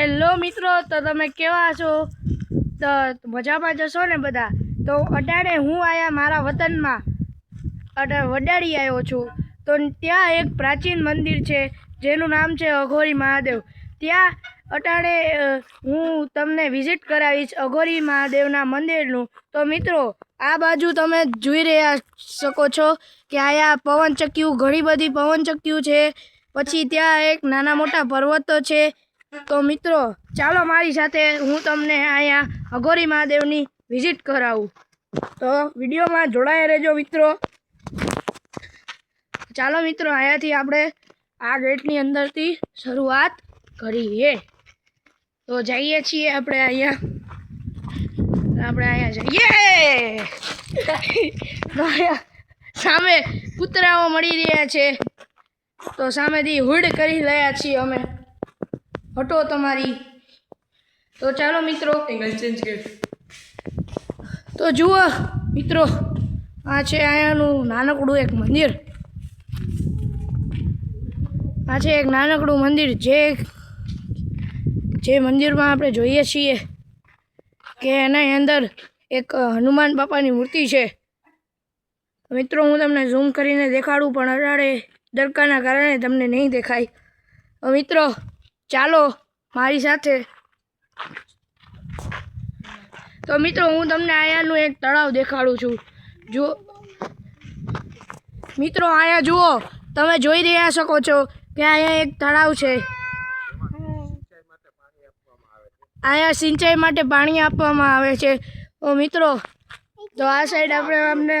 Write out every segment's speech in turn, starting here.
Hello મિત્રો, તો તમે કેવા છો? તો મજામાં જશો ને બધા? તો અટાણે હું આયા મારા વતનમાં? અટા વડાડી આવ્યો છું. તો ત્યાં એક પ્રાચીન મંદિર છે, જેનું નામ છે અઘોરી મહાદેવ. ત્યાં અટાણે હું તમને વિઝિટ કરાવીશ અઘોરી મહાદેવના મંદિરનું. તો મિત્રો, આ બાજુ તમે જોઈ રહ્યા શકો છો કે આયા પવનચક્કીઓ ઘણી બધી પવનચક્કીઓ છે. પછી ત્યાં એક નાના મોટા પર્વતો છે. તો મિત્રો, ચાલો મારી સાથે હું તમને અહીંયા અઘોરી મહાદેવની વિઝિટ કરાવું. તો વિડીયોમાં જોડાયા રહેજો મિત્રો. ચાલો મિત્રો, અહીંયાથી આપણે આ ગેટની અંદરથી શરૂઆત કરીએ. તો જઈએ છીએ આપણે અહીંયા. આપણે અહીંયા જઈએ! સામે કૂતરાઓ મળી રહ્યા છે. તો સામેથી હુડ કરી રહ્યા છીએ અમે. હટો તમારી. તો ચાલો મિત્રો. એંગલ ચેન્જ કર તો જુઓ મિત્રો આ છે અહીંયાનું નાનકડું એક મંદિર. આ છે એક નાનકડું મંદિર જે જે મંદિરમાં આપણે જોઈએ છીએ કે એના અંદર એક હનુમાન બાપાની મૂર્તિ છે. મિત્રો હું તમને ઝૂમ કરીને દેખાડું પણ અડાડે દરકારના કારણે તમને નહીં દેખાય. મિત્રો ચાલો, મારી સાથે. તો મિત્રો, હું તમને અહીંયાનું એક તળાવ દેખાડું છું. જો, મિત્રો અહીંયા જુઓ, તમે જોઈ રહ્યા શકો છો કે અહીંયા એક તળાવ છે. અહીંયા સિંચાઈ માટે પાણી આપવામાં આવે છે. તો મિત્રો, તો આ સાઈડ આપણે અમને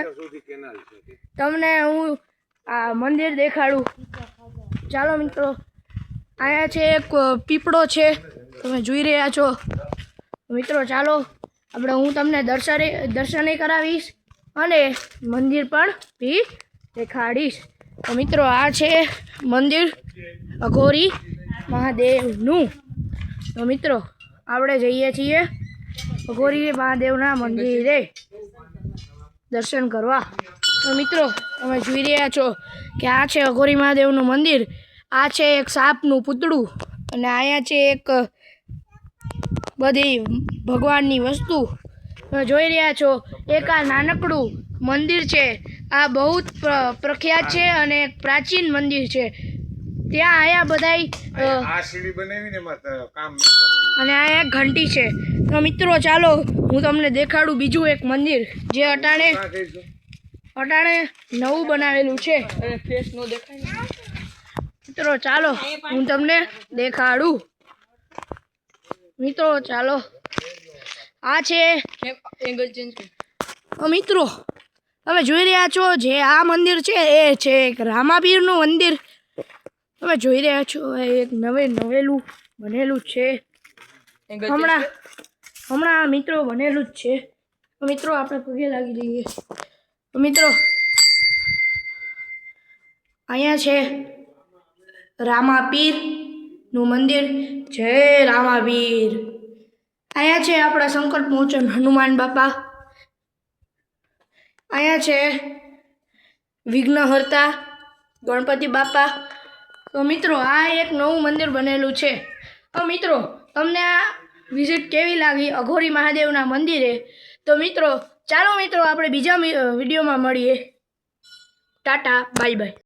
તમને હું આ મંદિર દેખાડું. ચાલો, મિત્રો. અહીંયા છે એક પીપળો છે. તમે જોઈ રહ્યા છો. મિત્રો, ચાલો. આપણે હું તમને દર્શને દર્શને કરાવીશ અને મંદિર પણ બી દેખાડીશ. તો મિત્રો, આ છે મંદિર અઘોરી મહાદેવનું. તો મિત્રો, આપણે જઈએ છીએ અઘોરી મહાદેવના મંદિરે દર્શન કરવા. તો મિત્રો, તમે જોઈ રહ્યા છો કે આ છે અઘોરી મહાદેવનું મંદિર. આ છે એક સાપનું પૂતળું અને અહીંયા છે એક બધી ભગવાનની વસ્તુ. તમે જોઈ રહ્યા છો એક આ નાનકડું મંદિર છે. આ બહુ જ પ્ર- પ્રખ્યાત છે અને એક પ્રાચીન મંદિર છે. ત્યાં આયા બધાય અ, આ સીડી બનાવીને એમાં ત- કામ ન કરેલું. અને આ એક ઘંટી છે. તો મિત્રો ચાલો હું તમને દેખાડું બીજું એક મંદિર જે અટાણે અટાણે નવું બનાવેલું છે. અને ફેસ નો દેખાય મિત્રો ચાલો હું તમને દેખાડું. મિત્રો ચાલો. આ છે એંગલ ચેન્જ મિત્રો તમે જોઈ રહ્યા છો જે આ મંદિર છે એ છે એક રામાબીરનું મંદિર. તમે જોઈ રહ્યા છો એક નવે નવેલું બનેલું છે. હમણાં હમણાં મિત્રો બનેલું જ છે. મિત્રો આપણે પગે લાગી જઈએ. તો મિત્રો અહીંયા છે રામાપીરનું મંદિર. જય રામાપીર. અહીંયા છે આપણા સંકટ મોચન હનુમાન બાપા. અહીંયા છે વિઘ્નહર્તા ગણપતિ બાપા. તો મિત્રો, આ એક નવું મંદિર બનેલું છે. તો મિત્રો, તમને આ વિઝિટ કેવી લાગી અઘોરી મહાદેવના મંદિરે? તો મિત્રો, ચાલો મિત્રો, આપણે બીજા વિડીયોમાં મળીએ. Tata bye bye